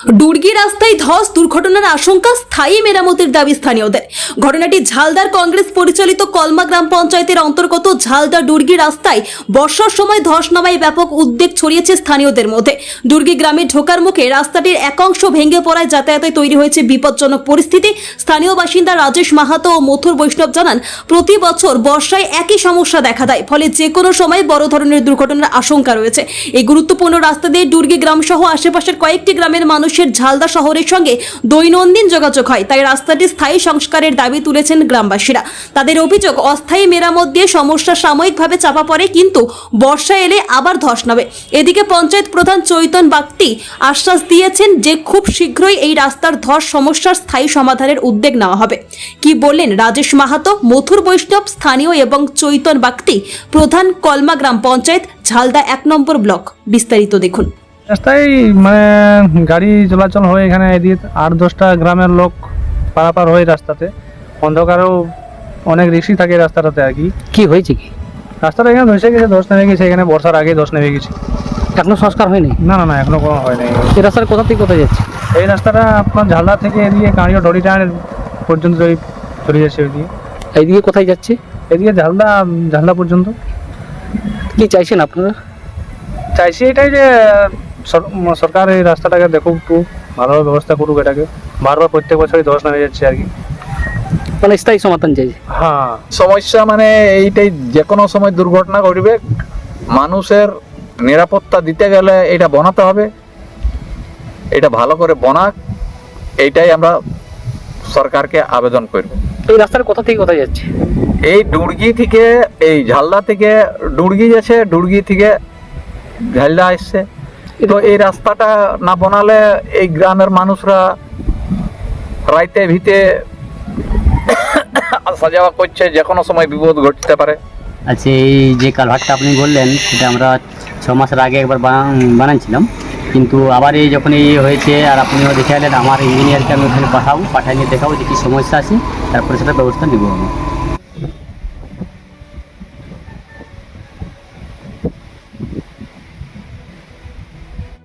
ডুর্গি রাস্তায় ধস দুর্ঘটনার আশঙ্কা স্থায়ী মেরামতের দাবি স্থানীয়দের। ঘটনাটি ঝালদার কংগ্রেস পরিচালিত কলমা গ্রাম পঞ্চায়েতের অন্তর্গত ঝালদা ডুর্গি রাস্তায় বর্ষার সময় ধস নামায় ব্যাপক উদ্বেগ ছড়িয়েছে স্থানীয়দের মধ্যে। দুর্গি গ্রামে ঢোকার মুখে রাস্তাটির একাংশ ভেঙে পড়ায় যাতায়াতে তৈরি হয়েছে বিপজ্জনক পরিস্থিতি। স্থানীয় বাসিন্দা রাজেশ মাহাতো ও মথুর বৈষ্ণব জানান, প্রতি বছর বর্ষায় একই সমস্যা দেখা দেয়, ফলে যে কোনো সময় বড় ধরনের দুর্ঘটনার আশঙ্কা রয়েছে। এই গুরুত্বপূর্ণ রাস্তা দিয়ে দুর্গি গ্রাম সহ আশেপাশের কয়েকটি গ্রামের মানুষের ঝালদা শহরের সঙ্গে দৈনন্দিন যোগাযোগ হয়, তাই রাস্তাটি স্থায়ী সংস্কারের দাবি তুলেছেন গ্রামবাসীরা। তাদের অভিযোগ, অস্থায়ী মেরামত দিয়ে সমস্যা সাময়িকভাবে চাপা পড়ে, কিন্তু বর্ষা এলে আবার ধস নামে। এদিকে পঞ্চায়েত প্রধান চৈতন বাগতি আশ্বাস দিয়েছেন যে খুব শীঘ্রই এই রাস্তার ধস সমস্যার স্থায়ী সমাধানের উদ্যোগ নেওয়া হবে। কি বললেন রাজেশ মাহাতো, মথুর বৈষ্ণব, স্থানীয় এবং চৈতন বাগতি, প্রধান কলমা গ্রাম পঞ্চায়েত, ঝালদা এক নম্বর ব্লক। বিস্তারিত দেখুন। রাস্তায় মানে গাড়ি চলাচল হয় এখানে এদিকে আট দশটা গ্রামের লোক পারাপার হয় রাস্তাতে। অন্ধকারেও অনেক রিক্সি থাকে রাস্তাটাতে আর কি। কি হয়েছে কি? রাস্তাটা এখানে ধসে গেছে ধস নেমে গেছে এখানে বর্ষার আগে ধস নেমে গেছে। এখনও সংস্কার হয়নি? না না না এখনও কোনো হয়নি এই রাস্তার কোথা থেকে কোথায় যাচ্ছে? এই রাস্তাটা আপনার ঝালদা থেকে এদিকে কাঁড়িয়া ডরিটান পর্যন্ত চলে যাচ্ছে ওইদিকে। এইদিকে কোথায় যাচ্ছে? এদিকে ঝালদা ঝালদা পর্যন্ত। কি চাইছেন আপনারা? চাইছি এটাই যে সরকার এই রাস্তাটাকে দেখুক একটু ভালোভাবে ব্যবস্থা করুক এটাকে। বারবার প্রত্যেক বছরই ধস নেমে যাচ্ছে আর কি। মানে স্থায়ী সমাধান চাইছে হ্যাঁ সমস্যা মানে এইটাই যে কোনো সময় দুর্ঘটনা ঘটবে মানুষের নিরাপত্তা দিতে গেলে এটা বানাতে হবে। এটা ভালো করে বনাক এইটাই আমরা সরকারকে আবেদন করব। এই রাস্তার কোথা থেকে কোথায় যাচ্ছে? এই ডুড়গি থেকে এই ঝালদা থেকে ডুর্গি যাচ্ছে ডুর্গি থেকে ঝালদা আসছে। তো এই রাস্তাটা না বানালে এই গ্রামের মানুষরা রাইতে ভিতে আসা যাওয়া করছে, যে কোনো সময় বিপদ ঘটতে পারে। আচ্ছা এই যে কালভারটা আপনি বললেন, সেটা আমরা ছ মাসের আগে একবার বানাচ্ছিলাম কিন্তু আবার এই যখন এই হয়েছে, আর আপনিও দেখে আমার ইঞ্জিনিয়ারকে আমি ওখানে পাঠাবো পাঠাই নিয়ে দেখাবো যে কী সমস্যা আছে, তারপরে সেটা ব্যবস্থা নেব আমি